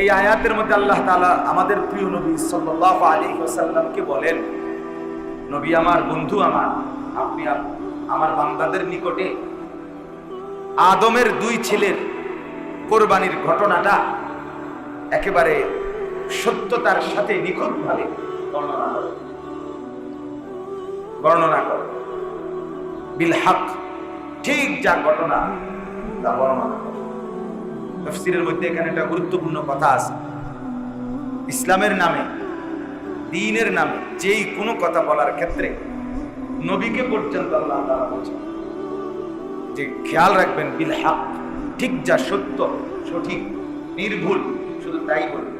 এই আয়াতের মধ্যে আল্লাহ তাআলা আমাদের প্রিয় নবী সাল্লাল্লাহু আলাইহি ওয়াসাল্লামকে বলেন, নবী আমার, বন্ধু আমার, আপনি আমার বান্দাদের নিকটে আদমের দুই ছেলের কোরবানির ঘটনাটা একেবারে সত্যতার সাথে নিখুঁতভাবে বর্ণনা করে। বর্ণনা বিল হক, ঠিক যা ঘটনা তা বর্ণনা করে। তফসিরের মধ্যে এখানে একটা গুরুত্বপূর্ণ কথা আছে। ইসলামের নামে, দিনের নামে যেই কোনো কথা বলার ক্ষেত্রে নবীকে পর্যন্ত আল্লাহ বলছেন যে, খেয়াল রাখবেন, বিল হক, ঠিক যা সত্য, সঠিক, নির্ভুল, শুধু তাই বলবেন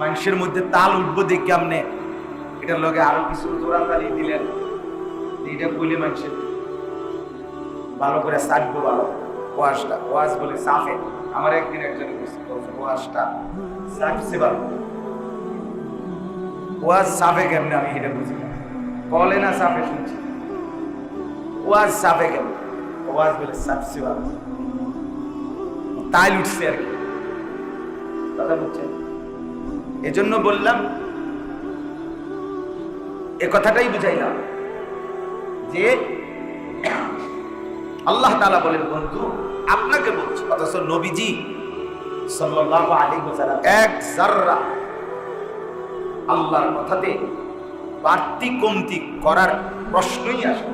মানুষের মধ্যে তাল উঠবো দেখে আপনি এটার লগে আরও কিছু জোড়াতালি দিলেন। যে এটা কইলে মানুষের ভালো করে সাজবো ভালো ওয়াজটা, ওয়াজ বলে সাফে। আমার একদিন একজন সাজছে ভালো ওয়াজ সাফে কেমনে আমি এটা বুঝি বলে না সাফে শুনছি। ওয়াজ সাফে কেমন? ওয়াজ বলে সাজছে তাই উঠছে আর কি। কথা বুঝছেন? এজন্য বললাম, এ কথাটাই বুঝাইলাম যে আল্লাহ তালা বলেন, বন্ধু, আপনাকে বলছি, অথচ নবীজি এক জাররা আল্লাহর কথাতে বাড়তি কমতি করার প্রশ্নই আসে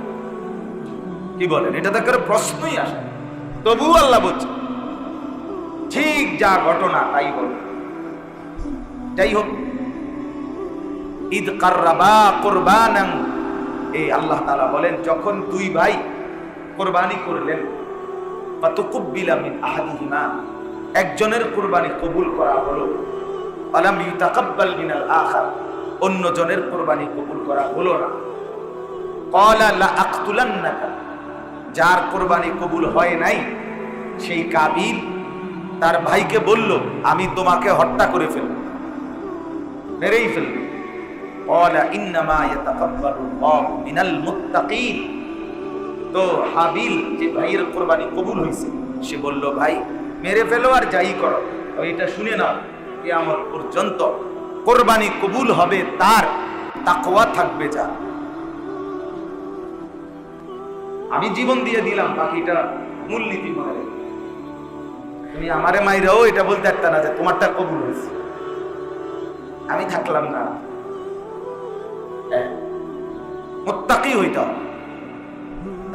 কি বলেন? এটা তো করে প্রশ্নই আসে না। তবুও আল্লাহ বলছে, ঠিক যা ঘটনা, তাই বলবে যাই হোক, ঈদ কার্রাবা কোরবানাং এই আল্লাহ তাআলা বলেন, যখন দুই ভাই কোরবানি করলেন। বা ফাতুকুব্বিলা মিন আহাদিহিমা। একজনের কোরবানি কবুল করা হলো। আলাম ইউতাকাব্বাল মিনাল আখার। অন্যজনের কোরবানি কবুল করা হলো না। ক্বালা লা আকতুলান্নাকা। যার কোরবানি কবুল হয় নাই, সেই কাবিল তার ভাইকে বলল, আমি তোমাকে হত্যা করে ফেলব। মেরেই ফেলব। ক্বালা ইন্নামা ইয়াতাকাব্বালুল্লাহু মিনাল মুত্তাকিন। তো হাবিল, যে ভাইয়ের কোরবানি কবুল হয়েছে সে বলল, ভাই, মেরে ফেলো আর যাই করো এটা শুনে নাও এ আমার পর্যন্ত কোরবানি কবুল হবে, তার তাকওয়া থাকবে যা আমি জীবন দিয়ে দিলাম, বাকিটা মূলনীতি রেখো। তুমি আমারে মাইরাও এটা বলতে একটা না যে তোমারটা কবুল হয়েছে আমি থাকলাম না হ্যাঁ। মোত্তাকি হইতে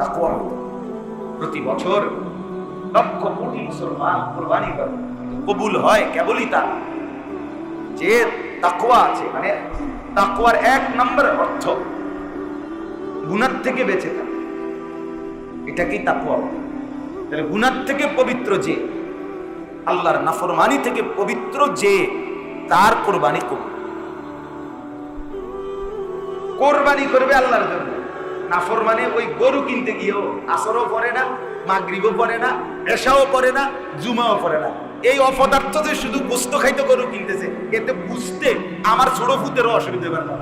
হবে। প্রতি বছর লক্ষ কোটি মুসলমান কোরবানি করে। কবুল হয় কেবলই তা যে তাকওয়া আছে মানে তাকওয়ার এক নম্বর অর্থ থেকে বেঁচে থাকে। বলে। তাহলে থেকে পবিত্র যে, আল্লাহর নাফরমানি থেকে পবিত্র যে, তার কোরবানি কবুল কোরবানি করবে আল্লাহর জন্য। নাফর মানে ওই গরু কিনতে গিয়েও আসরও পড়ে না, মাগরিবও পড়ে না, এশাও পড়ে না, জুমাও পড়ে না। এই অপদার্থ যে শুধু গোস্ত খাইতে গরু কিনতেছে, এতে বুঝতে আমার ছোট ফুতেরও অসুবিধা হবে না।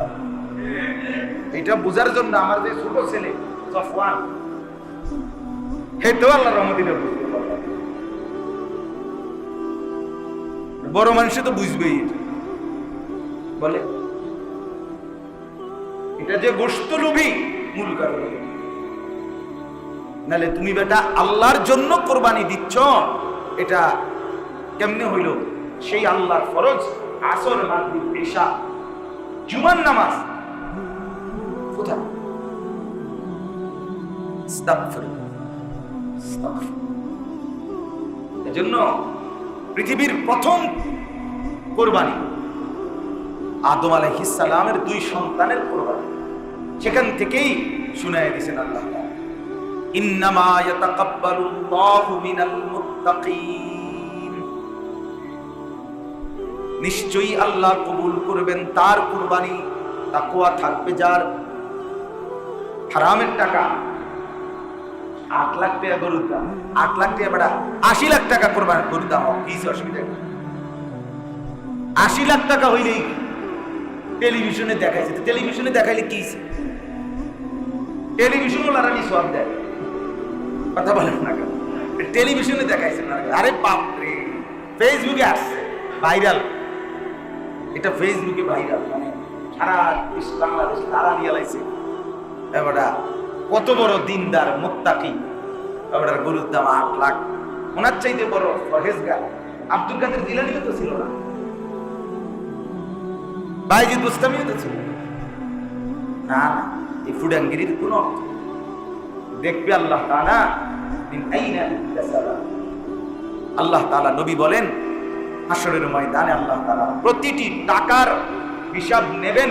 এটা বোঝার জন্য আমার যে ছোট ছেলে, সফওয়ান হেঁটেও আল্লাহ রহমদিনে বুঝতে বড় মানুষে তো বুঝবেই এটা। বলে, এটা যে গোস্ত লোভী মূল কারণ। নালে তুমি বেটা আল্লাহর জন্য কোরবানি দিচ্ছ, এটা কেমনে হইল? সেই আল্লাহর ফরজ, আসর, মাগরিব পেশা জুমার নামাজ। কোথায়। এজন্য পৃথিবীর প্রথম কোরবানি আদম আলাইহিস সালামের দুই সন্তানের কোরবানি। সেখান থেকেই শুনায় দিয়েছেন আল্লাহ নিশ্চয়ই আল্লাহ কবুল করবেন তার কুরবানি তাকুয়া থাকবে যার হারামের টাকা, আট লাখ টাকা গরুর দাম আট লাখ টাকা বেড়া, আশি লাখ টাকা করবার গরুর দাম হোক কি অসুবিধা কি? আশি লাখ টাকা হইলেই টেলিভিশনে দেখাইছে টেলিভিশনে দেখাইলে কি? টেলিভিশন ওনারা নি সব দেয়। কথা বলেন না কেন? টেলিভিশনে দেখাইছে না আরে বাপ রে ফেসবুকে আসছে, ভাইরাল। এটা ফেসবুকে ভাইরাল মানে সারা দেশ বাংলাদেশ তারা নিয়ে লাইছে। এবারটা কত বড় দিনদার মোত্তাকি। এবারটার গরুর দাম আট লাখ। ওনার চাইতে বড় ফরহেজগার আব্দুল কাদের জিলানিও তো ছিল না। বাইজিদ বুস্তামিও তো ছিল। না না। এই ফুডাঙ্গিরির কোন অর্থ দেখবে আল্লাহ। আল্লাহ তাআলা নবী বলেন হাসরের ময়দানে আল্লাহ তালা প্রতিটি টাকার হিসাব নেবেন,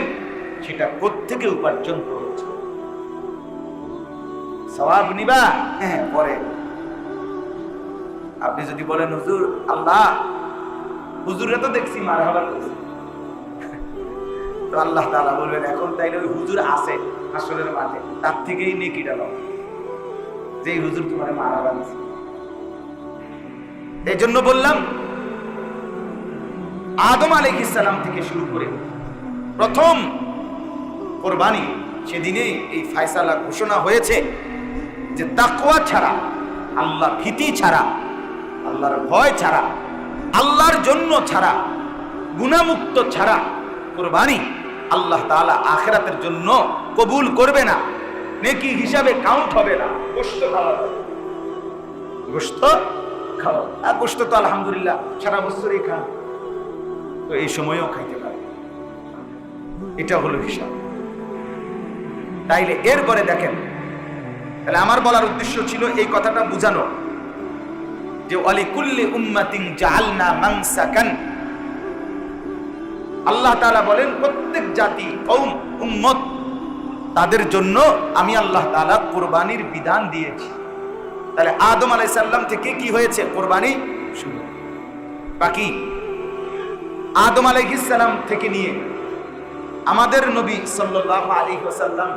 সেটা কোত্থেকে উপার্জন করেছে। সওয়াব নিবা হ্যাঁ পরে। আপনি যদি বলেন, হুজুর, আল্লাহ হুজুরে তো দেখছি মার হবার তো আল্লাহ তাআলা বলবেন, এখন তাইলে ওই হুজুর আছে। আসরের মাঠে, তার থেকেই নাও যে হুজুর তোমার মারা বানছে এই জন্য বললাম, আদম আলাইহিস সালাম থেকে শুরু করে প্রথম কোরবানি সেদিনে এই ফায়সালা ঘোষণা হয়েছে যে তাকওয়া ছাড়া আল্লাহ ভীতি ছাড়া, আল্লাহর ভয় ছাড়া, আল্লাহর জন্য ছাড়া, গুণামুক্ত ছাড়া কোরবানি আল্লাহ তাআলা আখেরাতের জন্য কবুল করবে না। নেকি হিসাবে কাউন্ট হবে না। গোশত খাওয়া। গোশত খাওয়া গোশত তো আলহামদুলিল্লাহ, সারা বছরই খান। তো এই সময়েও খাইতে পারে। এটা হলো হিসাব। তাইলে এরপরে দেখেন, তাহলে আমার বলার উদ্দেশ্য ছিল এই কথাটা বুঝানো। যে অলি কুল্লি উম্মাতিন জাআলনা মানসাকান আল্লাহ তালা বলেন, প্রত্যেক জাতি কৌম উম্মত, তাদের জন্য আমি আল্লাহ তাআলা কোরবানির বিধান দিয়েছি। তাহলে আদম আলাইহিস সালাম থেকে কি হয়েছে? কোরবানি শুরু। বাকি, আদম আলাইহিস সালাম থেকে নিয়ে আমাদের নবী সাল্লাল্লাহু আলী ওয়াসাল্লাম,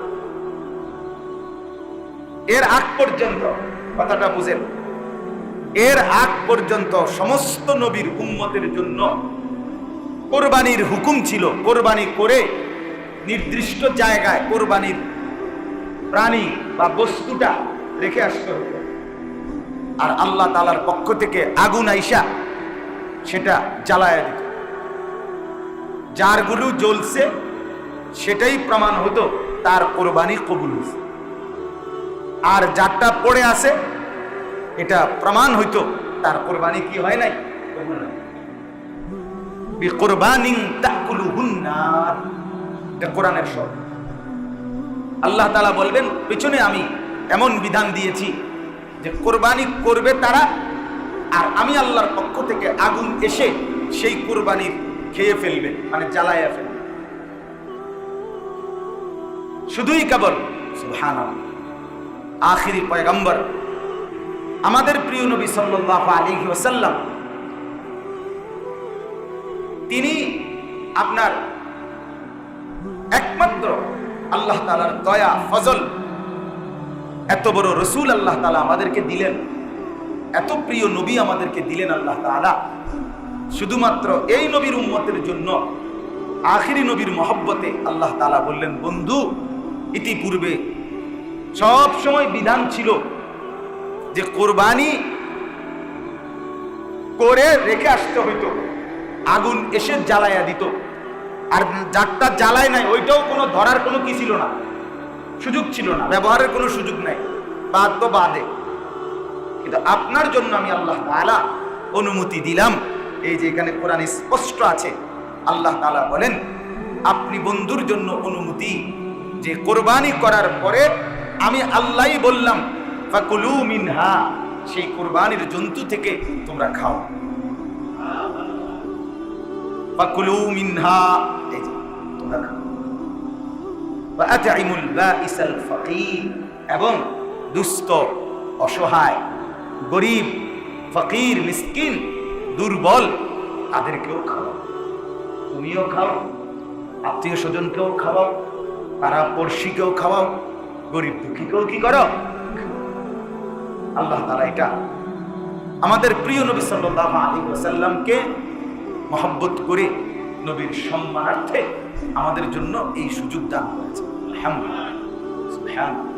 এর আগ পর্যন্ত, কথাটা বুঝেন, এর আগ পর্যন্ত সমস্ত নবীর উম্মতের জন্য কোরবানির হুকুম ছিল, কোরবানি করে নির্দিষ্ট জায়গায় কোরবানির প্রাণী বা বস্তুটা রেখে আসতে আর আল্লাহ তালার পক্ষ থেকে আগুন আইসা সেটা জ্বালায় দিত। যারগুলো জ্বলছে, সেটাই প্রমাণ হতো তার কোরবানি কবুল হয়েছে। আর যারটা পড়ে আছে, এটা প্রমাণ হইতো তার কোরবানি কি হয় নাই, কবুল। কোরআনের আল্লাহ বলবেন, পেছনে আমি এমন বিধান দিয়েছি যে কোরবানি করবে তারা, আর আমি আল্লাহর পক্ষ থেকে আগুন এসে সেই কোরবানি খেয়ে ফেলবে মানে জ্বালায়া ফেলবে। শুধুই কেবল আখিরি পয়গম্বর, আমাদের প্রিয় নবী সাল্লাল্লাহু আলাইহি ওয়াসাল্লাম তিনি আপনার একমাত্র আল্লাহ তালার দয়া, ফজল। এত বড় রসুল আল্লাহ তালা আমাদেরকে দিলেন। এত প্রিয় নবী আমাদেরকে দিলেন আল্লাহ তালা শুধুমাত্র এই নবীর উম্মতের জন্য আখিরি নবীর মহব্বতে আল্লাহ তালা বললেন, বন্ধু, ইতিপূর্বে সব সময় বিধান ছিল যে কোরবানি করে রেখে আসতে হইতো। আগুন এসে জ্বালাইয়া দিত। আর যারটা জ্বালায় নাই, ওইটাও কোনো ধরার কোনো কি ছিল না। সুযোগ ছিল না, ব্যবহারের কোনো সুযোগ নাই। বাদ তো বাদে। কিন্তু আপনার জন্য আমি আল্লাহ তাআলা অনুমতি দিলাম। এই যে এখানে কোরআন স্পষ্ট আছে, আল্লাহ তাআলা বলেন, আপনি বন্ধুর জন্য অনুমতি, যে কোরবানি করার পরে আমি আল্লাহই বললাম, ফাকুলু মিনহা সেই কোরবানির জন্তু থেকে তোমরা খাও। এবং দুস্থ অসহায়, গরিব, ফকির, মিসকিন, দুর্বল, তাদেরকেও খাওয়া তুমিও খাও, আত্মীয় স্বজনকেও খাওয়াও পাড়া পড়শিকেও খাওয়াও গরিব দুঃখীকেও কি করো? আল্লাহ তারা এটা আমাদের প্রিয় নবী সাল্লাল্লাহু আলাইহি ওয়াসাল্লামকে মহব্বত করে নবীর সম্মানার্থে আমাদের জন্য এই সুযোগ দান করেছে। আলহামদুলিল্লাহ।